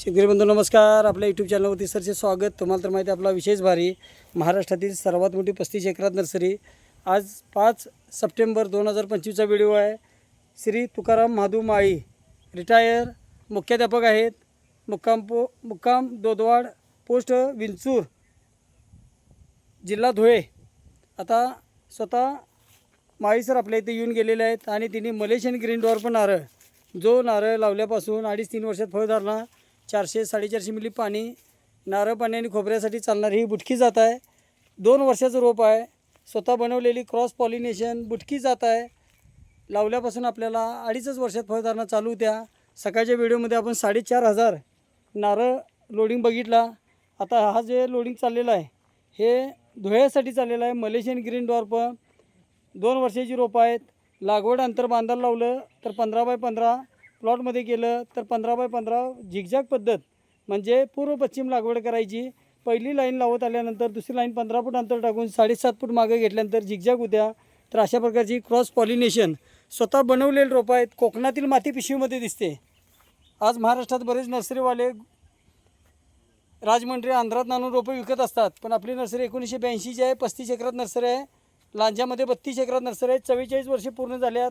शेतकरी बंधू नमस्कार. आपल्या यूट्यूब चॅनलवरती सरचे स्वागत. तुम्हाला तर माहिती आहे आपला विशेष भारी महाराष्ट्रातील सर्वात मोठी पस्तीस एकरात नर्सरी. आज पाच सप्टेंबर दोन हजार पंचवीसचा व्हिडिओ आहे. श्री तुकाराम महादू माळी. रिटायर मुख्याध्यापक आहेत. मुक्काम पो मुक्काम दोदवाड पोस्ट विंचूर. जिल्हा धुळे. आता स्वतः माळी सर आपल्या इथे येऊन गेलेले आहेत आणि तिने मलेशियन ग्रीन डॉर पण नारळ जो नारळ लावल्यापासून अडीच तीन वर्षात फळधारणा चारशे साडेचारशे मिली पाणी नारळ पाणी आणि खोबऱ्यासाठी चालणारी ही बुटकी जात आहे. दोन वर्षाचं रोप आहे. स्वतः बनवलेली क्रॉस पॉलिनेशन बुटकी जात आहे. लावल्यापासून आपल्याला अडीचच वर्षात फळधारणा चालू होत्या. सकाळच्या व्हिडिओमध्ये आपण साडेचार हजार नारळ लोडिंग बघितला. आता हा जे लोडिंग चाललेला आहे हे धुळ्यासाठी चाललेलं आहे. मलेशियन ग्रीन डॉर्प दोन वर्षाची रोपं आहेत. लागवड अंतर बांधायला लावलं तर पंधरा बाय पंधरा प्लॉटमध्ये केलं तर पंधरा बाय पंधरा झिगझॅग पद्धत म्हणजे पूर्व पश्चिम लागवड करायची. पहिली लाईन लावत आल्यानंतर दुसरी लाईन पंधरा फूट अंतर टाकून साडेसात फूट मागे घेतल्यानंतर झिगझॅग होत्या. तर अशा प्रकारची क्रॉस पॉलिनेशन. स्वतः बनवलेली रोपं आहेत कोकणातील माती पिशवीमध्ये दिसते. आज महाराष्ट्रात बरेच नर्सरीवाले राजमंडळी आंध्रात आणून रोपं विकत असतात. पण आपली नर्सरी एकोणीसशे ब्याऐंशीची आहे पस्तीस एकरात नर्सरी आहे. लांजामध्ये बत्तीस एकरात नर्सरी आहे. चव्वेचाळीस वर्षे पूर्ण झाल्यात.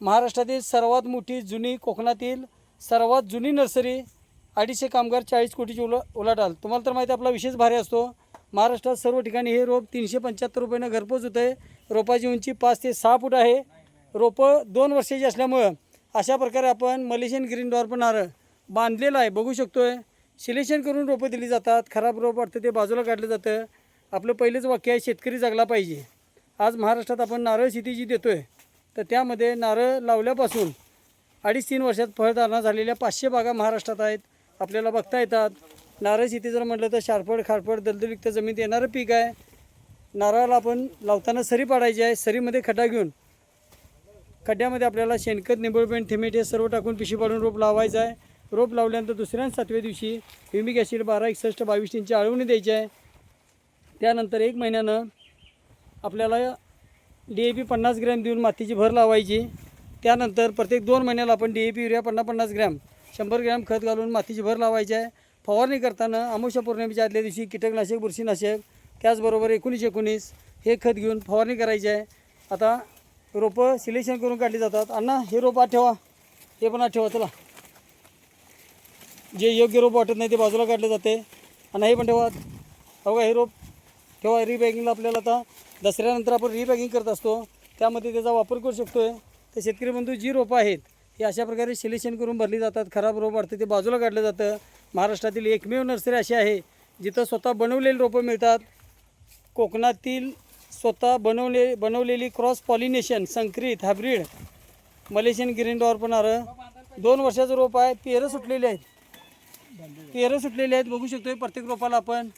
महाराष्ट्रातील सर्वात मोठी जुनी कोकणातील सर्वात जुनी नर्सरी अडीचशे कामगार चाळीस कोटीची उला उलाटाल तुम्हाला तर माहिती आपला विशेष भारी असतो. महाराष्ट्रात सर्व ठिकाणी हे रोप तीनशे पंच्याहत्तर रुपयानं घरपोच होतं आहे रोपाची उंची पाच ते सहा फूट आहे. रोपं दोन वर्षाची असल्यामुळं अशा प्रकारे आपण मलेशियन ग्रीन डॉर पण नारळ बांधलेलं आहे. बघू शकतो आहे सिलेक्शन करून रोपं दिली जातात. खराब रोप वाटतं ते बाजूला काढलं जातं. आपलं पहिलंच वाक्य आहे शेतकरी जगला पाहिजे. आज महाराष्ट्रात आपण नारळ शेती जी देतो आहे तर त्यामध्ये नारळ लावल्यापासून अडीच तीन वर्षात फळधारणा झालेल्या पाचशे बागा महाराष्ट्रात आहेत. आपल्याला बघता येतात. नारळ शेती जर म्हटलं तर शारपड खारपड दलदलयुक्त जमीन येणारं पीक आहे. नारळाला आपण लावताना सरी पाडायची आहे. सरीमध्ये खड्डा घेऊन खड्ड्यामध्ये आपल्याला शेणखत निंबळपेंट थिमेट हे सर्व टाकून पिशी पाडून रोप लावायचं आहे. रोप लावल्यानंतर दुसऱ्या सातव्या दिवशी ह्युमिक ॲसिड बारा एकसष्ट बावीस तीनची आळवणी द्यायची आहे. त्यानंतर एक महिन्यानं आपल्याला डी ए पी पन्नास ग्रॅम देऊन मातीची भर लावायची. त्यानंतर प्रत्येक दोन महिन्याला आपण डी ए पी युरिया पन्नास पन्नास ग्रॅम शंभर ग्रॅम खत घालून मातीची भर लावायची आहे. फवारणी करताना अमुष्य पौर्णिमेच्या आदल्या दिवशी कीटकनाशक बुरशीनाशक त्याचबरोबर एकोणीस एकोणीस हे खत घेऊन फवारणी करायची आहे. आता रोपं सिलेक्शन करून काढली जातात. अण्णा हे रोप आत ठेवा हे पण आत ठेवा चला. जे योग्य रोप वाटत नाही ते बाजूला काढले जाते. आणि हे पण ठेवा. हो हे रोप ठेवा. रिबॅगिंगला आपल्याला आता दसऱ्यानंतर आपण रिपॅकिंग करत असतो. त्यामध्ये त्याचा वापर करू शकतो आहे तर शेतकरी बंधू जी रोपं आहेत ही अशा प्रकारे सिलेक्शन करून भरली जातात. खराब रोप वाढते ते बाजूला काढलं जातं. महाराष्ट्रातील एकमेव नर्सरी अशी आहे जिथं स्वतः बनवलेली रोपं मिळतात. कोकणातील स्वतः बनवले बनवलेली क्रॉस पॉलिनेशन संकरित हायब्रीड मलेशियन ग्रीन डॉर पण नारळ दोन वर्षाचं रोप आहे. पेरं सुटलेली आहेत. पेरं सुटलेली आहेत. बघू शकतो प्रत्येक रोपाला आपण.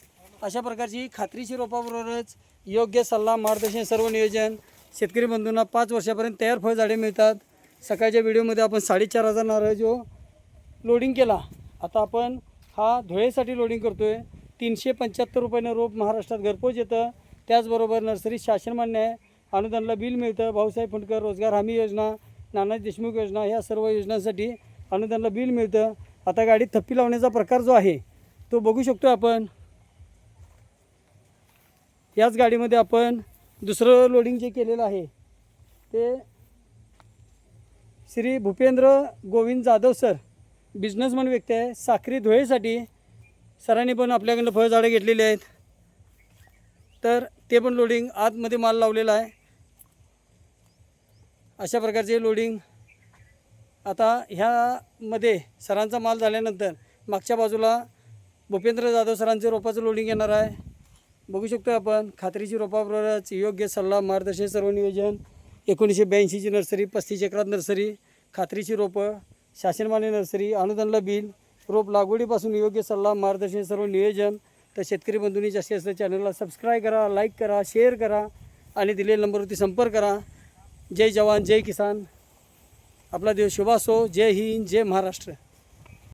अशा प्रकारची खात्रीशीर रोपाबरोबरच योग्य सल्ला मार्गदर्शन सर्व नियोजन शेतकरी बंधूंना पाच वर्षापर्यंत तयार फळझाडे मिळतात. सकाळच्या व्हिडिओमध्ये आपण साडेचार हजार नारळ जो लोडिंग केला आता आपण हा धुळेसाठी लोडिंग करतो आहे तीनशे पंच्याहत्तर रुपयानं रोप महाराष्ट्रात घरपोच येतं. त्याचबरोबर नर्सरी शासन मान्य आहे. अनुदानला बिल मिळतं. भाऊसाहेब फुंडकर रोजगार हमी योजना नाना देशमुख योजना ह्या सर्व योजनांसाठी अनुदानला बिल मिळतं. आता गाडीत थप्पी लावण्याचा प्रकार जो आहे तो बघू शकतो आपण. याच गाडीमध्ये आपण दुसरं लोडिंग जे केलेलं आहे ते श्री भूपेंद्र गोविंद जाधव सर बिझनेसमॅन व्यक्ती आहे साखरी धुळेसाठी सरांनी पण आपल्याकडनं फळझाडं घेतलेली आहेत. तर ते पण लोडिंग आतमध्ये माल लावलेला आहे. अशा प्रकारचे लोडिंग आता ह्यामध्ये सरांचा माल झाल्यानंतर मागच्या बाजूला भूपेंद्र जाधव सरांचे रोपाचं लोडिंग येणार आहे. बघू शकतो आपण खात्रीची रोपाबरोबरच योग्य सल्ला मार्गदर्शन सर्व नियोजन. एकोणीसशे ब्याऐंशीची नर्सरी पस्तीस एकरात नर्सरी खात्रीची रोपं शासनमान्य नर्सरी अनुदानला बिल रोप लागवडीपासून योग्य सल्ला मार्गदर्शन सर्व नियोजन. तर शेतकरी बंधूंनी जास्तीत जास्त चॅनलला सबस्क्राईब करा लाईक करा शेअर करा आणि दिलेल्या नंबरवरती संपर्क करा. जय जवान जय किसान. आपला देव शुभ असो जय हिंद जय महाराष्ट्र.